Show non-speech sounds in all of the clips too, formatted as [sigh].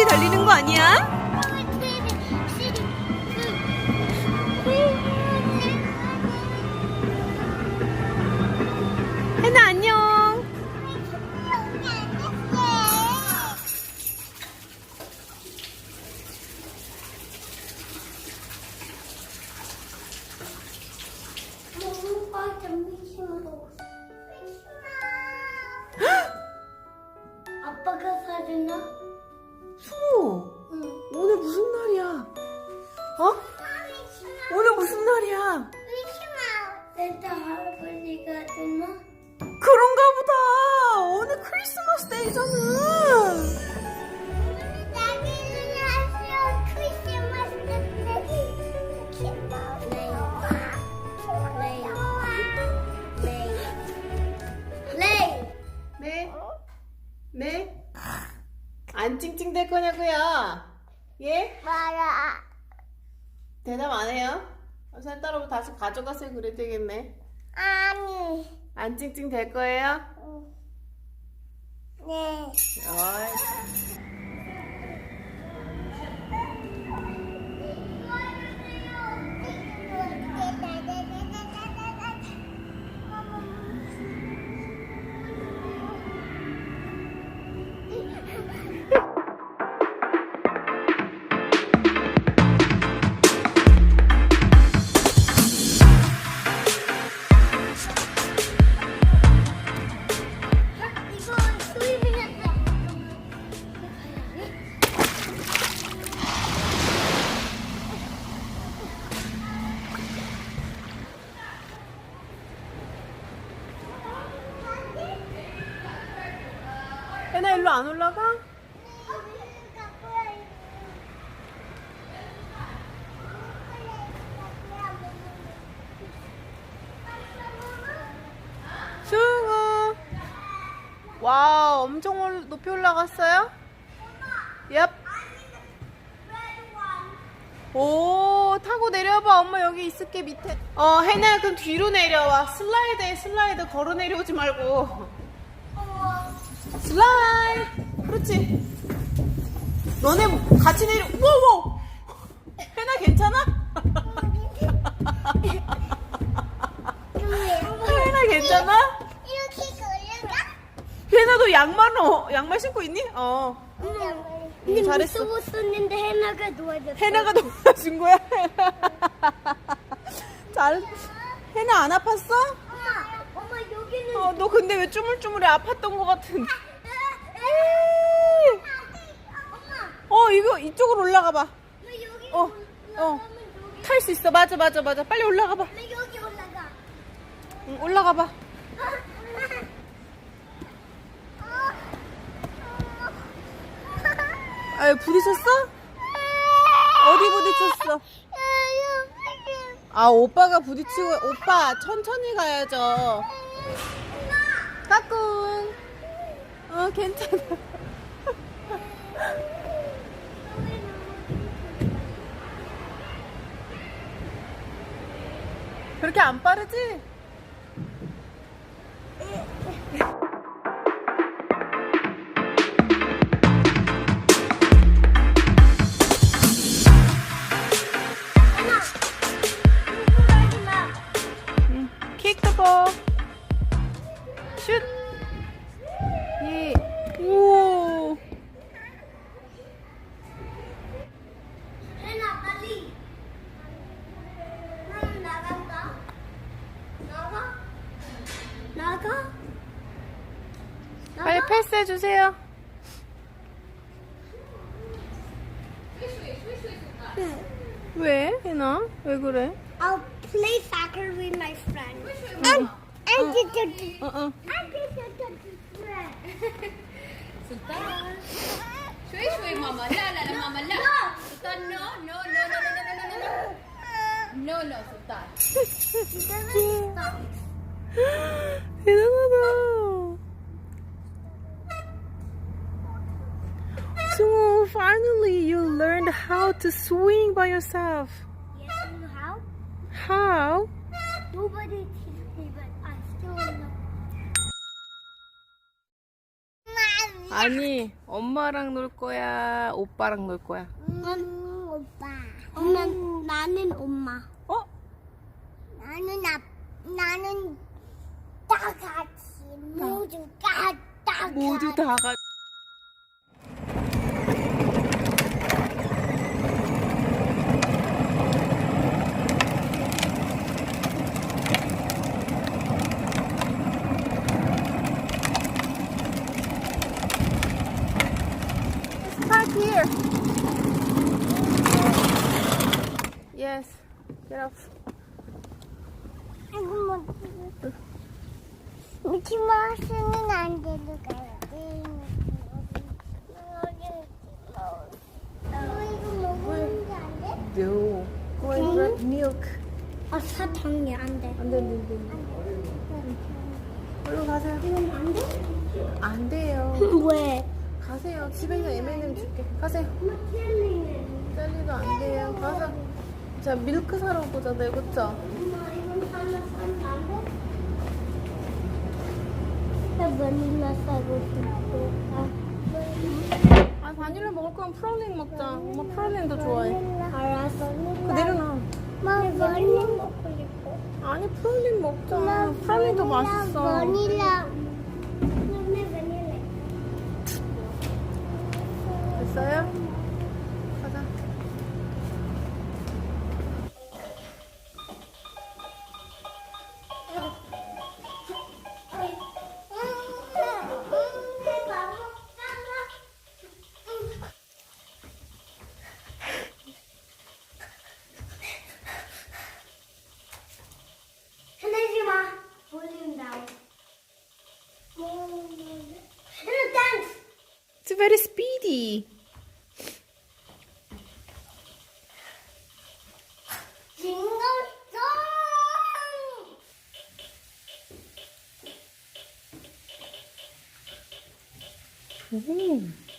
빨리 달리는 거 아니야? 혜나 안녕. 아빠가 사주나? 수호, 응. 오늘 무슨 날이야? 어? 오늘 무슨 날이야? 할아버지가 주나? 그런가 보다. 오늘 크리스마스 데이잖아. 안 찡찡댈 거냐고요? 예? 대답 안 해요? 산타로부 다시 가져가세요. 그래야 되겠네. 아니, 안 찡찡 될 거예요? 네. 어이. 일로 안 올라가? 승우. 와, 엄청 올- 높이 올라갔어요? 얍. 오, 타고 내려봐. 엄마 여기 있을게, 밑에. 어, 혜나 그럼 뒤로 내려와. 슬라이드에 슬라이드 걸어 내려오지 말고. 슬라이드. 그렇지. 너네 같이 내려. 우와, 우와. 혜나 괜찮아? 혜나 괜찮아? 이렇게 걸려가? 혜나도 양말 어, 양말 신고 있니? 어. 근데 잘했어. 무서웠었는데 해나가 도와줬어. 혜나가 도와준 거야? [laughs] 잘. 혜나 안 아팠어? 엄마, 엄마 여기는 어, 너 근데 왜 쪼물쪼물해 아팠던 것 같은. 어, 이거 이쪽으로 올라가 봐. 어, 어. 탈 수 있어. 맞아, 맞아, 맞아. 빨리 올라가 봐. 여기 올라가? 응, 올라가 봐. 아, 부딪혔어? 어디 부딪혔어? 아, 오빠가 부딪히고, 오빠, 천천히 가야죠. 까꿍. 어, 괜찮아. 그렇게 안 빠르지? 해 주세요. 왜? 해나? 왜 그래? I'll play soccer with my friend. And and the the 어, 어. and the the friend. Sultan. شوي شوي ماما لا لا لا ماما لا سلطان نو نو نو نو نو نو نو نو نو نو سلطان He doesn't stop. 대단하다. Finally, you learned how to swing by yourself. Yes, you know how? How? Nobody teaches me, but I still know. 아니, 엄마랑 놀 거야, 오빠랑 놀 거야. 난 오빠. 엄마, 나는 엄마. 어? 나는 아, 나는 다 같이 모두 다, 다 모두 다 같이. Milk. 아 사탕이 안 돼. 안 돼, 안 돼, 안 돼. 얼른 가세요. 안 돼? 안 돼요. [laughs] 왜? 가세요. 집에 있는 M&M 줄게. 가세요. 젤리도 안 돼요. 가서. 자, 밀크 사러 보잖아요. 그쵸? 엄마 이건 하나 사면 안 돼? 나 바닐라 사고 싶어. 아, 아, 바닐라 먹을 거면 프롤링 먹자. 엄마 프롤링도 좋아해. 알았어. 그 내려놔. 마 바닐라 먹고 싶어. 아니, 프롤링 먹자. 프롤링도 맛있어. 바닐라. very speedy. Ooh.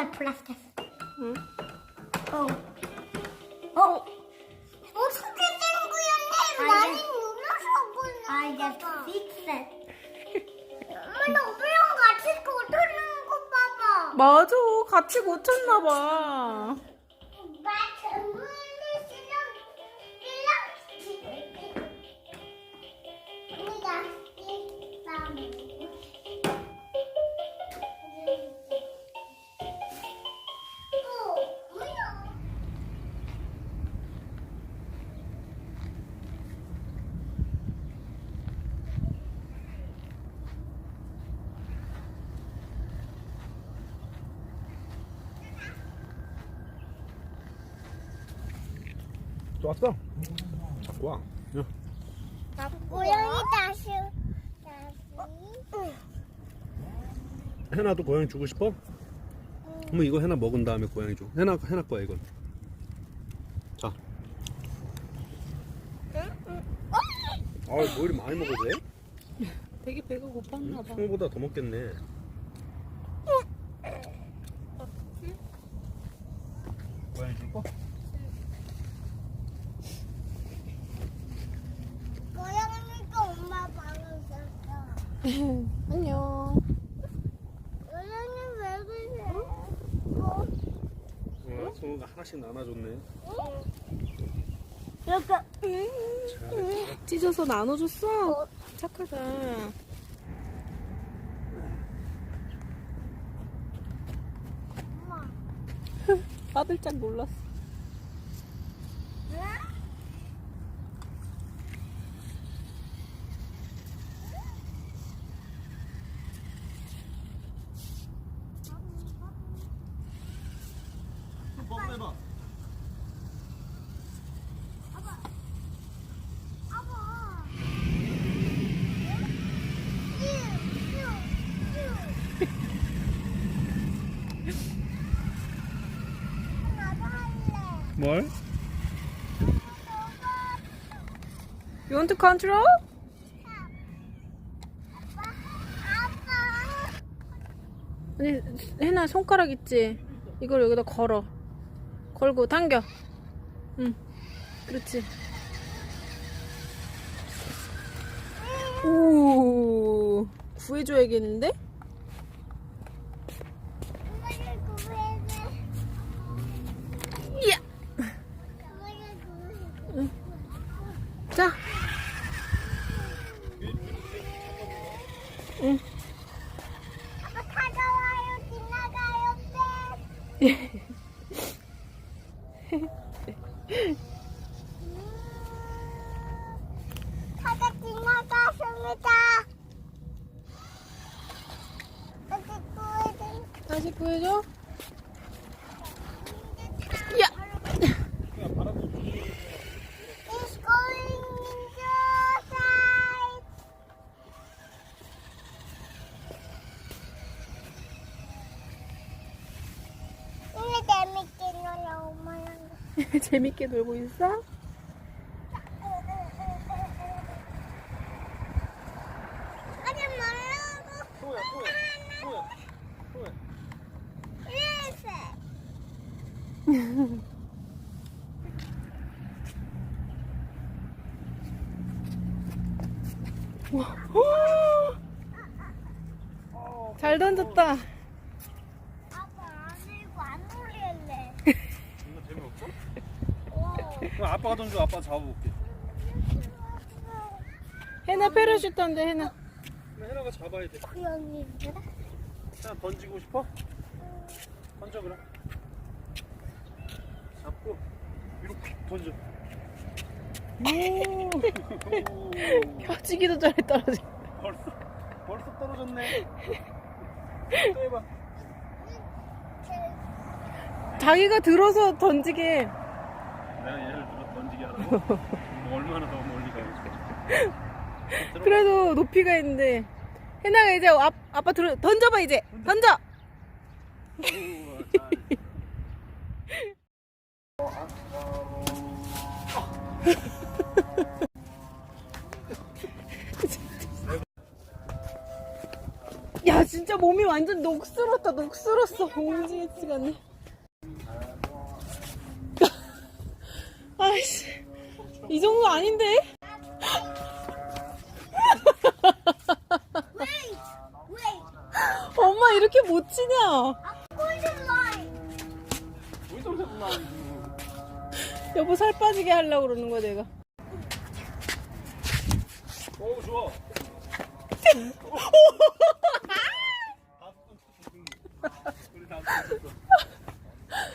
I it. 응? Oh. Oh. 어떻게 된 거야? 내 많이 눌러서 보는 I just fixed it. 엄마 나 오빠랑 같이 고르는 거 봐봐. 맞아. 같이 고쳤나 봐. 왔어? 갖고 와. 야, 고양이 다시 다시 해나도 고양이 주고 싶어? 그럼 이거 해나 먹은 다음에 고양이 줘. 해나 해나 거야 이건. 자. 아, 뭐 이리 많이 먹어도 돼? 되게 배가 고팠나봐. 성보다 더 먹겠네. 고양이 주고. 고양이가 엄마 방을 썼어. 안녕. 고양이 왜 그래? 어? 어, 성우가 하나씩 나눠 줬네. 이렇게 찢어서 나눠줬어? 착하다. 빠들짝 놀랐어. 뻔해봐. 아빠. 나도 할래. 뭘? You want to control? 아니, 혜나 손가락 있지? 이걸 여기다 걸어. 걸고 당겨. 응. 그렇지. 오, 구해줘야겠는데? 엄마를 구해야 돼. 이야! 엄마를 구해야 돼. 자. 응. [laughs] 재밌게 놀고 있어? [gasps] 잘 던졌다. 아빠 안 들고 안 놀릴래. 이거 재미없어? 그럼 아빠가 던져, 아빠 잡아볼게. 해나 한대 해나. 해나가 잡아야 돼. 그? 해나 던지고 싶어? 던져, 그럼. 잡고, 이렇게 던져. 오. [laughs] 펴지기도 전에 떨어져. 벌써, 벌써 떨어졌네. 또 해봐. 자기가 들어서 던지게. 내가 얘를 들어 던지게 하라고? 뭐 얼마나 더 멀리. 들어. [laughs] 그래도 높이가 있는데. 해나가 이제 아, 아빠 들어 던져봐 이제. 던져. [laughs] 야 진짜 몸이 완전 녹슬었다 녹슬었어 옹지같이 가네 아이씨 이 정도 아닌데? 엄마 이렇게 못 치냐 여보 살 빠지게 하려고 그러는 거야 내가 오 좋아. [laughs]